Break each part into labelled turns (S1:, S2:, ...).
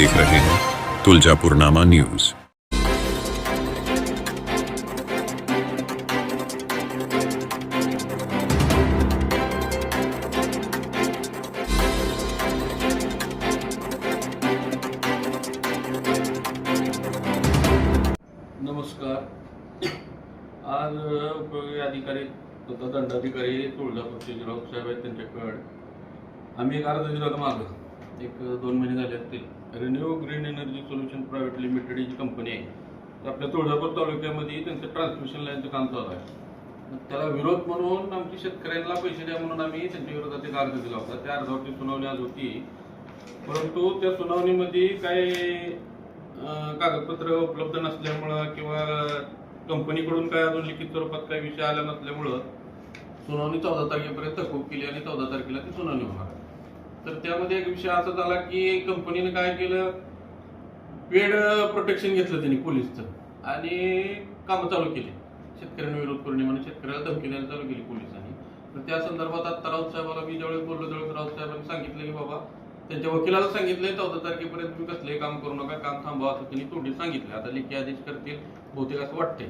S1: देख रहे हैं तुलजापुरनामा न्यूज।
S2: नमस्कार। आज उपयोगी अधिकारी तथा दंडाधिकारी तुळजापूरचे जिल्हा साहेब आहेत त्यांच्याकडे. आम्ही एक अर्ज दिला होता मागं एक दोन महिने झाले असतील. Renew green energy solution private limited ही जी कंपनी आहे. आपल्या तुळजापूर तालुक्यामध्ये त्यांचं ट्रान्समिशन लाईनचं काम चालू आहे. त्याला विरोध म्हणून आमची शेतकऱ्यांना पैसे द्या म्हणून आम्ही त्यांच्या विरोधात एक अर्ज दिला होता. त्या अर्जावरती सुनावणी आज होती. परंतु त्या सुनावणीमध्ये काही कागदपत्र उपलब्ध नसल्यामुळं किंवा कंपनीकडून काय अजून लिखित स्वरूपात काही विषय आला नसल्यामुळं सुनावणी चौदा तारखेपर्यंत तहकूब केली आणि चौदा तारखेला ती सुनावणी होणार आहे. तर त्यामध्ये एक विषय असा झाला की कंपनीने काय केलं? पेड प्रोटेक्शन घेतलं त्यांनी पोलिसचं. आणि कामं चालू केली. शेतकऱ्यांना विरोध करणे म्हणून शेतकऱ्याला धमकी द्यायला चालू केली पोलिसांनी. तर त्या संदर्भात आता राऊत साहेबाला मी ज्यावेळेस बोललो त्यावेळेस राऊत साहेबांनी सांगितलं की बाबा त्यांच्या वकिलाला सांगितलंय चौदा तारखेपर्यंत तुम्ही कसलंही काम करू नका काम थांबवा असं त्यांनी तोंडी सांगितलं आता लेखी आदेश करतील बहुतेक असं वाटतंय.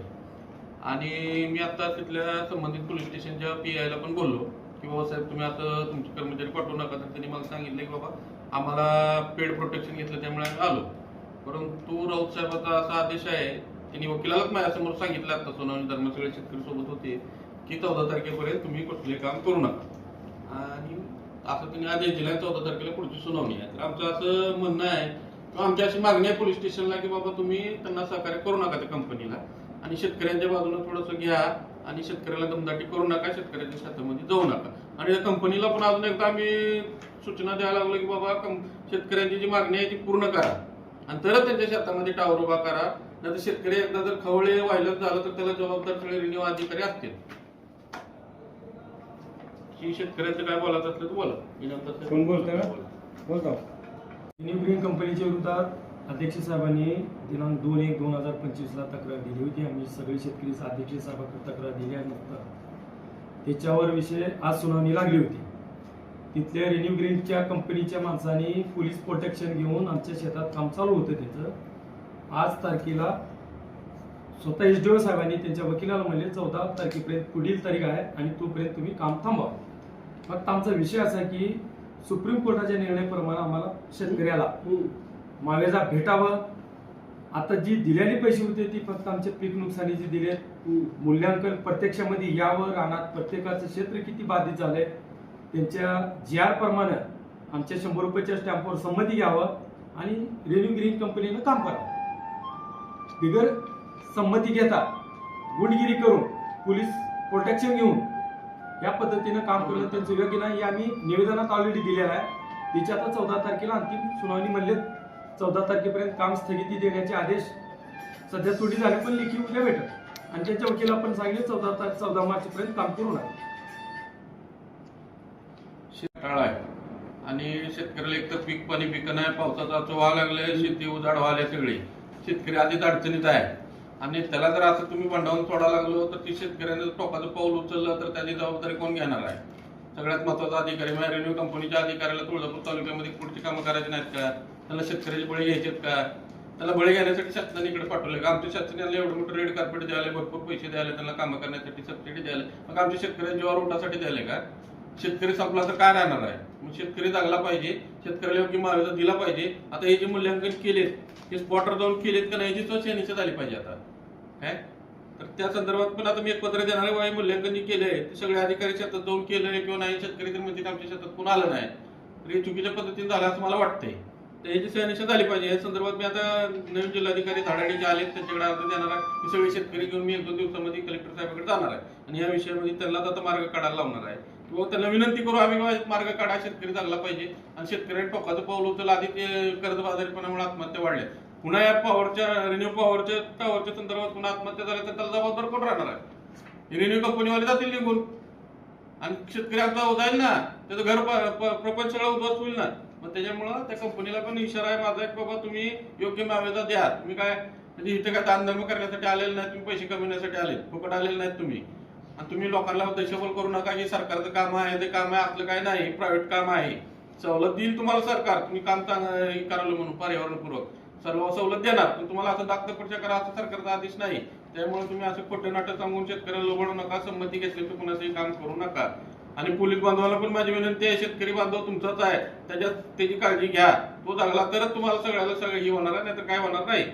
S2: आणि मी आता तिथल्या संबंधित पोलीस स्टेशनच्या पी आयला पण बोललो. किंवा साहेब तुम्ही असं तुमचे कर्मचारी पाठवू नका तर त्यांनी मला सांगितलं की बाबा आम्हाला पेड प्रोटेक्शन घेतलं त्यामुळे आम्ही आलो. परंतु राऊत साहेबाचा असा आदेश आहे त्यांनी वकिलालाच माझ्यासमोर सांगितलं आता सोनावणी दरम्यान सगळे शेतकरी सोबत होते की चौदा तारखेपर्यंत तुम्ही कुठले काम करू नका. आणि असं त्यांनी आदेश दिला चौदा तारखेला पुढची सुनावणी आहे. तर आमचं असं म्हणणं आहे किंवा आमची अशी मागणी आहे पोलीस स्टेशनला की बाबा तुम्ही त्यांना सहकार्य करू नका त्या कंपनीला आणि शेतकऱ्यांच्या बाजूने थोडंसं घ्या आणि शेतकऱ्याला दमदाटी करू नका शेतकऱ्याच्या शेतामध्ये जाऊ नका. आणि त्या कंपनीला पण अजून एकदा आम्ही सूचना द्यायला लागलो की बाबा कं- शेतकऱ्यांची जी मागणी आहे ती पूर्ण करा. आणि तरच त्यांच्या शेतामध्ये टावर उभा करा. नाही तर शेतकरी एकदा जर खवळे व्हायला झालं तर त्याला जबाबदार सगळे रिन्यू अधिकारी असतील. की शेतकऱ्यांचं काय बोलायचं असलं तर बोला. मी नंतर ते-
S3: कोण बोलतंय? का? बोलतो. न्यू ग्रीन कंपनीच्या विरोधात अध्यक्ष साहेबांनी दिनांक दोन एक दोन हजार पंचवीसला तक्रार दिली होती. आम्ही सगळे शेतकरी अध्यक्ष साहेबांकडे तक्रार दिली आहे नंतर त्याच्यावर विषय आज सुनावणी लागली होती. तिथल्या रेन्यू ग्रीनच्या कंपनीच्या माणसांनी पोलीस प्रोटेक्शन घेऊन आमच्या शेतात काम चालू होतं त्याचं आज तारखेला स्वतः एस डी ओ साहेबांनी त्यांच्या वकिलाला म्हणले चौदा तारखेपर्यंत पुढील तारीख आहे आणि तोपर्यंत तुम्ही काम थांबवा. फक्त आमचा विषय असा की सुप्रीम कोर्टाच्या निर्णयाप्रमाणे आम्हाला शेतकऱ्याला हो. मावेजा भेटावं. आता जी दिलेली पैसे होते ती फक्त आमचे पीक नुकसानीचे दिले मूल्यांकन प्रत्यक्षामध्ये यावं रानात प्रत्येकाचं क्षेत्र किती बाधित झालंय त्यांच्या जी आर प्रमाणे आमच्या शंभर रुपयाच्या स्टॅम्पवर संमती घ्यावं आणि रेव्ह्यू ग्रीन कंपनीनं काम करावं. बिगर संमती घेता गुंडगिरी करून पोलीस प्रोटेक्शन घेऊन या पद्धतीनं काम करणं त्यांचं योग्य नाही हे आम्ही निवेदनात ऑलरेडी दिलेलं आहे. तिच्या आता चौदा तारखेला अंतिम सुनावणी म्हणले चौदा तारखेपर्यंत काम स्थगिती देण्याचे आदेश सध्या थोडी झाले पण लेखी उद्या भेटत. आणि त्यांच्या वकिला पण सांगितले चौदा तारीख चौदा मार्च पर्यंत काम करू नका
S2: शेताळ आहे. आणि शेतकऱ्याला एक तर पीक पाणी पिकं नाही पावसाचा व्हायला लागलं शेती उजाड व्हायला सगळी. शेतकरी आधीच अडचणीत आहे. आणि त्याला जर असं तुम्ही बंडावून सोडा लागलो तर ती शेतकऱ्याने जर टोकाचं पाऊल उचललं तर त्याची जबाबदारी कोण घेणार आहे? सगळ्यात महत्त्वाचा अधिकारी म्हणजे रेव्ह्यू कंपनीच्या अधिकाऱ्याला तुळजापूर तालुक्यामध्ये पुढची कामं करायची नाहीत का? त्याला शेतकऱ्याचे बळी घ्यायचेत का? त्याला बळी घेण्यासाठी शासनाने इकडे पाठवले का? आमच्या शासनाला एवढं मोठं रेड कार्पेट द्यायला भरपूर पैसे द्यायला त्यांना कामं करण्यासाठी सबसिडी द्यायला मग आमच्या शेतकऱ्या जेव्हा उठासाठी द्यायला का? शेतकरी संपला तर काय राहणार आहे? मग शेतकरी जागला पाहिजे शेतकऱ्याला योग्य मार्ग दिला पाहिजे. आता हे जे मूल्यांकन केलेत हे स्पॉटर जाऊन केलेत का नाही याची स्वच्छ निश्चित झाली पाहिजे आता. काय तर त्या संदर्भात पण आता मी एक पत्र देणार आहे मूल्यांकन जे केलंय ते सगळे अधिकारी शेतात जाऊन केलंय किंवा नाही शेतकरी तर म्हणजे आमच्या शेतात कोण आलं नाही. तर हे चुकीच्या पद्धतीने झालं असं मला वाटतंय. त्याची सहनिशा झाली पाहिजे या संदर्भात मी आता नवीन जिल्हाधिकारी धाडाडीचे आले त्यांच्याकडे अर्ज देणार आहे सगळे शेतकरी घेऊन मी एक दोन दिवसामध्ये कलेक्टर साहेबाकडे जाणार आहे. आणि या विषयामध्ये त्यांना आता मार्ग काढायला लावणार आहे. किंवा त्यांना विनंती करू आम्ही मार्ग काढा शेतकरी चालला पाहिजे. आणि शेतकऱ्यांनी टोकाचं पाऊल उचललं आधी ते कर्जबाजारीपणामुळे आत्महत्या वाढल्या. पुन्हा या पॉवरच्या रिन्यू पॉवरच्या पॉवरच्या संदर्भात पुन्हा आत्महत्या झाल्या तर त्याला जबाबदार कोण राहणार आहे? रिन्यू कंपनीवाले जातील निघून. आणि शेतकरी आता जाईल ना? त्याचं घर प्रपंच सगळं उद्ध्वस्त होईल ना? मग त्याच्यामुळं त्या कंपनीला पण इशारा आहे. माझा की बाबा तुम्ही योग्य मावेदा द्या तुम्ही काय म्हणजे इथे काय दानधर्म करण्यासाठी आलेले नाही तुम्ही पैसे कमवण्यासाठी आले फुकट आलेले नाहीत तुम्ही. आणि तुम्ही लोकांना दशबल करू नका की सरकारचं काम आहे ते काम आहे आपलं काय नाही प्रायव्हेट काम आहे. सवलत देईल तुम्हाला सरकार. तुम्ही काम चांग- करायला म्हणून पर्यावरणपूर्वक सर्व सवलत देणार पण तुम्हाला असं दाखतपरच्या करा असं सरकारचा आदेश नाही. त्यामुळे तुम्ही असं खोटं नाटक सांगून शेतकऱ्याला लोबडू नका संमती घेतली तर कुणाचंही काम करू नका. आणि पोलीस बांधवाला पण माझी विनंती आहे शेतकरी बांधव तुमचाच आहे. त्याच्यात त्याची काळजी घ्या. तो चांगला तरच तुम्हाला सगळ्याला सगळं हे होणार आहे नाहीतर काय होणार नाही.